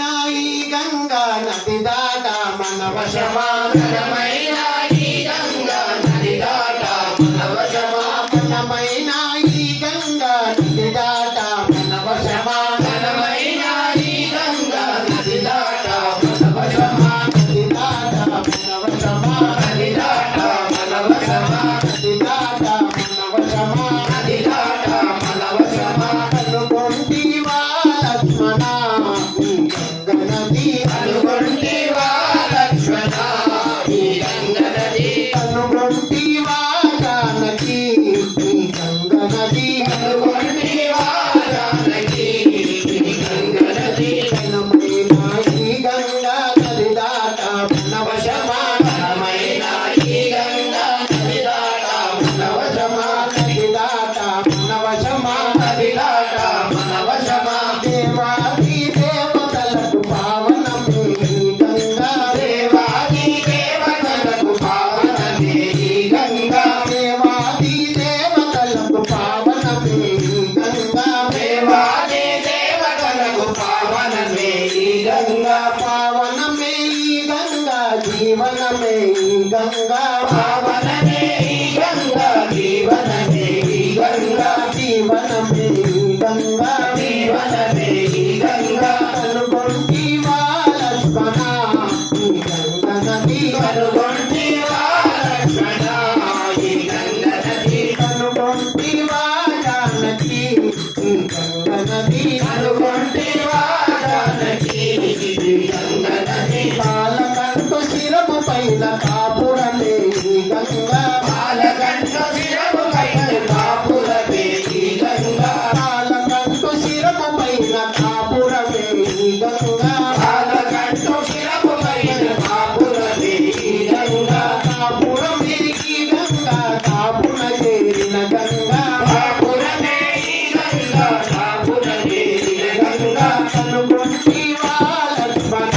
ఘనమైన ఈ గంగా నది దాట మన వశమా ఈ గంగా నది దాట మన వశమా ఈ గంగా నది దాట మన వశమా ఈ గంగా నది దాట మన వశమా నది దాట మన వశమా నది దాట మన వశమా నది దాట మన వశమా నది దాట జీవనమే ఈ గంగా పావనమే ఈ గంగా జీవనమే ఈ గంగా జీవనమే ఈ గంగా జీవనమే ఈ గంగా కనుగొంటి లక్ష్మణ ఈ గంగ నది కనుగొంటివా లక్ష్మణ ఈ గంగ నది కనుగొంటివా జానకి గంగ నది కనుగొంటివా శిరము పైన కాపురమే ఈ గంగా పాలకంఠ శిరము పైన కాపురమే ఈ గంగా పాలకంటు శిరము పైన కాపురమే ఈ గంగా పాలకంఠ శిరము పైన కాపురమే ఈ గంగా కాపురమే ఈ గంగా చేరిన గంగా కాపురమే ఈ గంగా గంగా కనుగొంటివా లక్ష్మణ